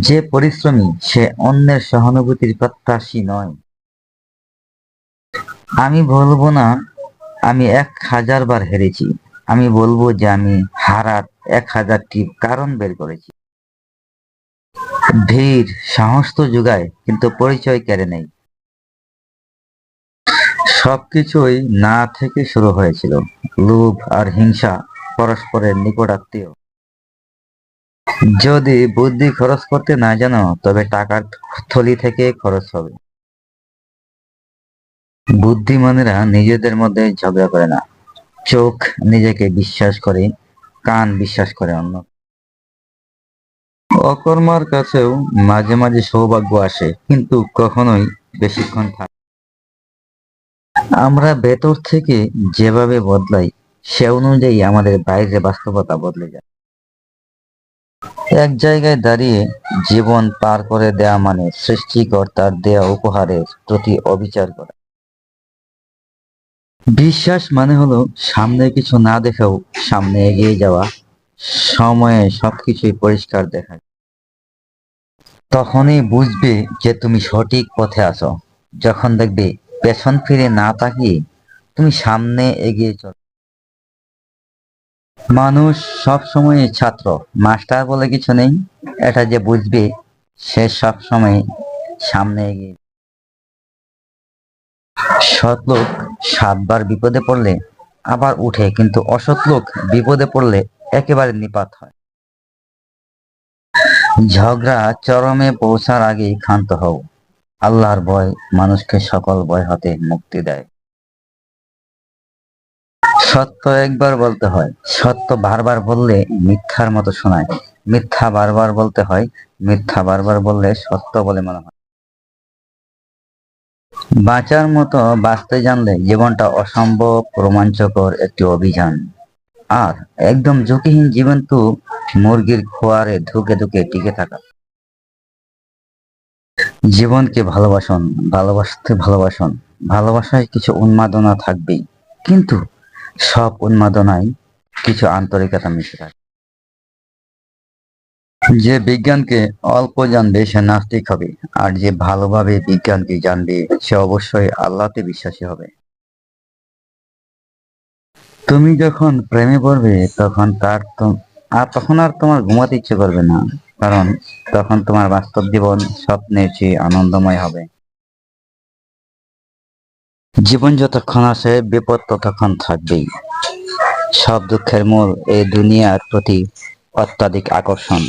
যে পরিশ্রমী, সে অন্যের সহানুভূতির প্রত্যাশী নয়। আমি বলব না, আমি এক হাজার বার হেরেছি। আমি বলব যে আমি হারার এক হাজারটি কারণ বের করেছি। ভিড় সাহস তো যোগায়, কিন্তু পরিচয় কেড়ে নেই। সবকিছুই না থেকে শুরু হয়েছিল। লোভ আর হিংসা পরস্পরের নিকটাত্মীয় যদি বুদ্ধি খরচ করতে না জানো, তবে টাকার থলি থেকে খরচ হবে। বুদ্ধিমানেরা নিজেদের মধ্যে ঝগড়া করে না। চোখ নিজেকে বিশ্বাস করে, কান বিশ্বাস করে অন্য। অকর্মার কাছেও মাঝে মাঝে সৌভাগ্য আসে, কিন্তু কখনোই বেশিক্ষণ থাকে। আমরা ভেতর থেকে যেভাবে বদলাই, সে অনুযায়ী আমাদের বাইরে বাস্তবতা বদলে যায়। এক জায়গায় দাঁড়িয়ে জীবন পার করে দেয়া মানে সৃষ্টিকর্তার দেয়া উপহারের প্রতি অবিচার করা। বিশ্বাস মানে হলো সামনে কিছু না দেখেও, সামনে এগিয়ে যাওয়া, সময়ে সবকিছুই পরিষ্কার দেখা। তখনই বুঝবে যে তুমি সঠিক পথে আছো। যখন দেখবে পেছন ফিরে না তাকিয়ে তুমি সামনে এগিয়ে চলো মানুষ সব সময় ছাত্র। মাস্টার বলে কিছু নেই, এটা যে বুঝবে, সে সব সময় সামনে এগিয়ে সৎ লোক সাতবার বিপদে পড়লে আবার উঠে, কিন্তু অসৎ লোক বিপদে পড়লে একেবারে নিপাত হয়। ঝগড়া চরমে পৌঁছার আগেই ক্ষান্ত হও। আল্লাহর ভয় মানুষকে সকল ভয় হতে মুক্তি দেয়। সত্য একবার বলতে হয়, সত্য বারবার বললে মিথ্যার মতো শোনায়। মিথ্যা বারবার বলতে হয়, মিথ্যা বারবার বললে সত্য বলে মনে হয়। বাঁচার মতো বাঁচতে জানলে জীবনটা অসম্ভব রোমাঞ্চকর একটি অভিযান। আর একদম ঝুঁকিহীন জীবন তো মুরগির খোয়ারে ধুকে ধুকে টিকে থাকা। জীবনকে ভালোবাসন, ভালোবাসতে ভালোবাসন, ভালোবাসায় কিছু উন্মাদনা থাকবেই। কিন্তু সব উন্মাদনায় কিছু আন্তরিকতা মিশে থাকে। যে বিজ্ঞানকে অল্প জানবে, সে নাস্তিক হবে। আর যে ভালোভাবে বিজ্ঞানকে জানবে, সে অবশ্যই আল্লাহতে বিশ্বাসী হবে। তুমি যখন প্রেমে পড়বে, তখন তার আর তখন আর তোমার ঘুমাতে ইচ্ছে করবে না। কারণ তখন তোমার বাস্তব জীবন, স্বপ্নের চেয়ে আনন্দময় হবে। জীবন যতক্ষণ আছে বিপদ ততক্ষণ থাকবেই। সব দুঃখের মূল এই দুনিয়ার প্রতি অত্যাধিক আকর্ষণ।